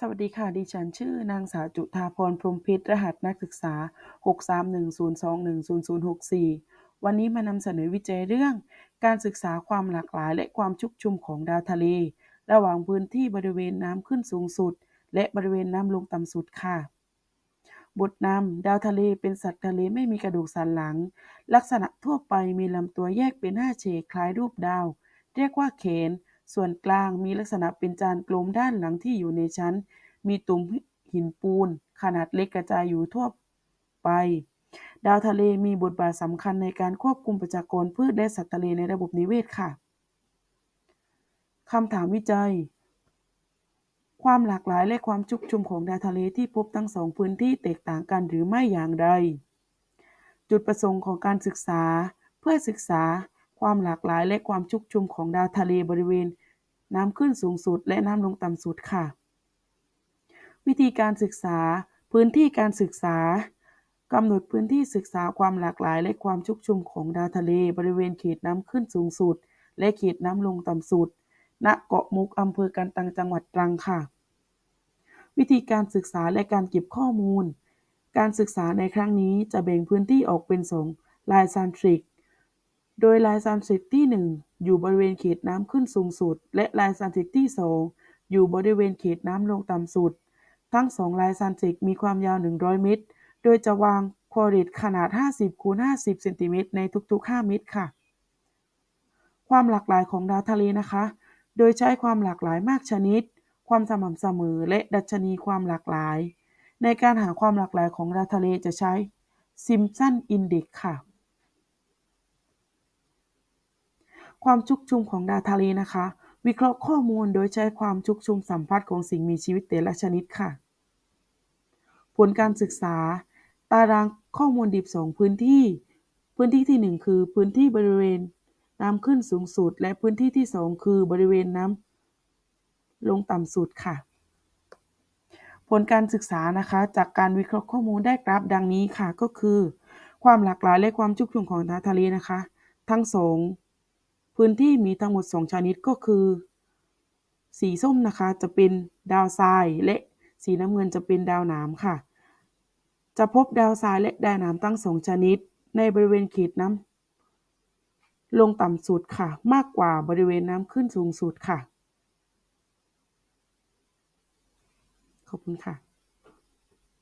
สวัสดีค่ะ ดิฉันชื่อนางสาวจุฑาพรพรมพชรรหัสนักศึกษา 6310210064 วันนี้มานำเสนอวิจัยเรื่อง การศึกษาความหลากหลายและความชุกชุมของดาวทะเล ระหว่างพื้นที่บริเวณน้ำขึ้นสูงสุด และบริเวณน้ำลงต่ำสุดค่ะ บทนำดาวทะเลเป็นสัตว์ทะเลไม่มีกระดูกสันหลัง ลักษณะทั่วไปมีลำตัวแยกเป็น5เฉกคล้ายรูปดาว เรียกว่าเขน ส่วนกลางมีลักษณะเป็นจานกลมด้านหลังที่อยู่ในชั้น มีตุ่มหินปูน ขนาดเล็กกระจายอยู่ทั่วไป ดาวทะเลมีบทบาทสำคัญในการควบคุมประชากรพืชและสัตว์ทะเลในระบบนิเวศค่ะคำถามวิจัย ความหลากหลายและความชุกชุมของดาวทะเลที่พบทั้งสองพื้นที่แตกต่างกันหรือไม่อย่างไร จุดประสงค์ของการศึกษา เพื่อศึกษา ความหลากหลายและความชุกชุมของดาวทะเลบริเวณน้ำขึ้นสูงสุด และน้ำลงต่ำสุดค่ะ วิธีการศึกษา พื้นที่การศึกษากำหนดพื้นที่ศึกษาความหลากหลายและความชุกชุมของดาวทะเล บริเวณเขตน้ำขึ้นสูงสุด และเขตน้ำลงต่ำสุด ณ เกาะมุกอำเภอกันตังจังหวัดตรังค่ะ วิธีการศึกษาและการเก็บข้อมูล การศึกษาในครั้งนี้จะแบ่งพื้นที่ออกเป็นสองลายซานทริก โดยลายซานทริกที่1อยู่บริเวณเขตน้ำขึ้นสูงสุด และลายซานทริกที่2องอยู่บริเวณเขตน้ำลงต่ำสุด ทั้งสองลายซานทริกมีความยาว 100 เมตร โดยจะวางคอริดขนาด 50คูณ50เซนติเมตรในทุก ๆ 5 เมตรค่ะ ความหลากหลายของดาวทะเลนะคะ โดยใช้ความหลากหลายมากชนิด ความสม่ำเสมอและดัชนีความหลากหลาย ในการหาความหลากหลายของดาวทะเลจะใช้ Simpson Index ค่ะ ความชุกชุมของดาวทะเลนะคะ วิเคราะห์ข้อมูลโดยใช้ความชุกชุมสัมพัทธ์ของสิ่งมีชีวิตแต่ละชนิดค่ะ ผลการศึกษา ตารางข้อมูลดิบสองพื้นที่ พื้นที่ที่ 1 คือพื้นที่บริเวณน้ำขึ้นสูงสุด และพื้นที่ที่ 2 คือบริเวณน้ำลงต่ำสุดค่ะ ผลการศึกษานะคะจากการวิเคราะห์ข้อมูลได้กราฟดังนี้ค่ะก็คือ ความหลากหลายและความชุกชุมของดาวทะเลนะคะ ทั้งสอง พื้นที่มีทั้งหมด2ชนิดก็คือ สีส้มนะคะจะเป็นดาวทราย และสีน้ำเงินจะเป็นดาวหนามค่ะ จะพบดาวทรายและดาวหนามทั้งสองชนิด ในบริเวณเขตน้ำลงต่ำสุดค่ะ มากกว่าบริเวณน้ำขึ้นสูงสุดค่ะ ขอบคุณค่ะ